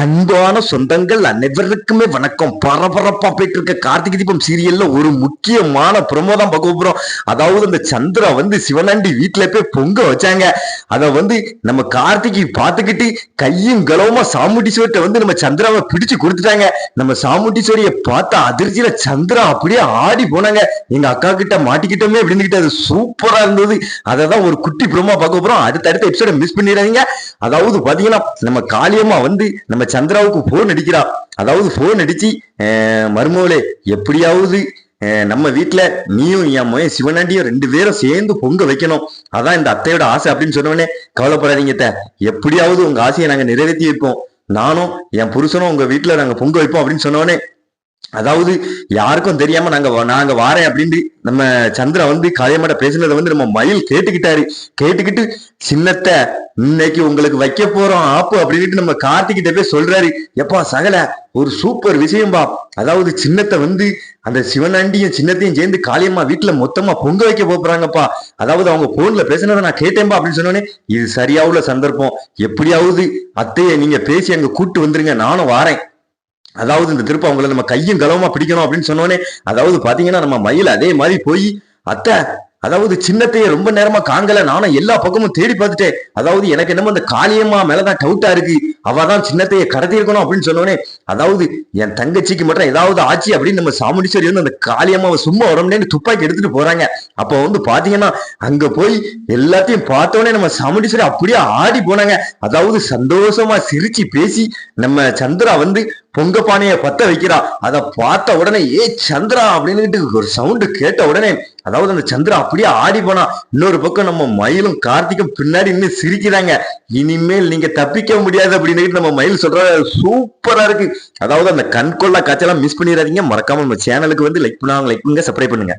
அன்பான சொந்தங்கள் அனைவருக்குமே வணக்கம். பரபரப்பா போயிட்டு இருக்க கார்த்திகை தீபம் சீரியல்ல ஒரு முக்கியமான பிரமோ தான் பார்க்க போறோம். அதாவது அந்த சந்திரா வந்து சிவனாண்டி வீட்டுல போய் பொங்க வச்சாங்க. அத வந்து நம்ம கார்த்திகை பார்த்துக்கிட்டு கையும் கலவமா சாமுண்டீஸ்வரிட்ட வந்து நம்ம சந்திராவை பிடிச்சு கொடுத்துட்டாங்க. நம்ம சாமுண்டீஸ்வரிய பார்த்த அதிர்ச்சியில சந்திரா அப்படியே ஆடி போனாங்க. எங்க அக்கா கிட்ட மாட்டிக்கிட்டோமே அப்படின்னு அது சூப்பரா இருந்தது. அதை தான் ஒரு குட்டி பிரமா பார்க்க போறோம். அடுத்த அடுத்த எபிசோட மிஸ் பண்ணிடாதீங்க. அதாவது பாத்தீங்கன்னா நம்ம காளியம்மா வந்து நம்ம சந்திராவுக்கு போன் அடிக்கிறா. அதாவது போன் அடிச்சு மருமவளே மருமகளே எப்படியாவது நம்ம வீட்டுல நீயும் என் மகன் சிவனாண்டியும் ரெண்டு பேரும் சேர்ந்து பொங்க வைக்கணும். அதான் இந்த அத்தையோட ஆசை அப்படின்னு சொன்னவனே கவலைப்படாதீங்கத்த எப்படியாவது உங்க ஆசையை நாங்க நிறைவேற்றி வைப்போம் நானும் என் புருஷனும் உங்க வீட்டுல நாங்க பொங்க வைப்போம் அப்படின்னு சொன்னவனே அதாவது யாருக்கும் தெரியாம நாங்க வ- நாங்க வாரேன் அப்படின்னு நம்ம சந்திரா வந்து காளியம்மாட்ட பேசுனதை வந்து நம்ம மயில் கேட்டுக்கிட்டாரு. கேட்டுக்கிட்டு சின்னத்தை இன்னைக்கு உங்களுக்கு வைக்க போறோம் ஆப்பு அப்படின்ட்டு நம்ம கார்த்திகிட்ட போய் சொல்றாரு. எப்பா சகல ஒரு சூப்பர் விஷயம்பா. அதாவது சின்னத்தை வந்து அந்த சிவனாண்டியும் சின்னத்தையும் சேர்ந்து காளியம்மா வீட்டுல மொத்தமா பொங்க வைக்க போறாங்கப்பா. அதாவது அவங்க போன்ல பேசினதை நான் கேட்டேன்பா அப்படின்னு சொன்னோன்னே இது சரியா உள்ள சந்தர்ப்பம். எப்படியாவது அத்தையை நீங்க பேசி அங்க கூட்டு வந்துருங்க நானும் வாரேன். அதாவது இந்த திருப்ப அவங்கள நம்ம கையும் கலவமா பிடிக்கணும் அப்படின்னு சொன்னோன்னே அதாவது பாத்தீங்கன்னா நம்ம மயில் அதே மாதிரி போய் அத்தை அதாவது சின்னத்தையே ரொம்ப நேரமா காங்கல நானும் எல்லா பக்கமும் தேடி பார்த்துட்டேன். அதாவது எனக்கு என்னமோ அந்த காளியம்மா மேலதான் டவுட்டா இருக்கு. அவ தான் சின்னத்தையை கடத்தி இருக்கணும் அப்படின்னு சொன்னோடனே அதாவது என் தங்கச்சிக்கு மட்டும் ஏதாவது ஆச்சு அப்படின்னு நம்ம சாமுண்டீஸ்வரி வந்து அந்த காளியம்மாவை சும்மா உடம்புனே துப்பாக்கி எடுத்துட்டு போறாங்க. அப்போ வந்து பாத்தீங்கன்னா அங்க போய் எல்லாத்தையும் பார்த்தோன்னே நம்ம சாமுண்டீஸ்வரி அப்படியே ஆடி போனாங்க. அதாவது சந்தோஷமா சிரிச்சு பேசி நம்ம சந்திரா வந்து பொங்க பானையை பத்த வைக்கிறா. அதை பார்த்த உடனே ஏ சந்திரா அப்படின்னு ஒரு சவுண்டு கேட்ட உடனே அதாவது அந்த சந்திரா அப்படியே ஆடி போனா. இன்னொரு பக்கம் நம்ம மயிலும் கார்த்திக்கும் பின்னாடி இன்னும் சிரிக்கிறாங்க. இனிமேல் நீங்க தப்பிக்க முடியாது அப்படின்னு நம்ம மயில் சொல்ற சூப்பரா இருக்கு. அதாவது அந்த கண்கொள்ளா காட்சியெல்லாம் மிஸ் பண்ணிடாதீங்க. மறக்காம நம்ம சேனலுக்கு வந்து லைக் பண்ணுவாங்க. லைக் பண்ணுங்க சப்ஸ்கிரைப் பண்ணுங்க.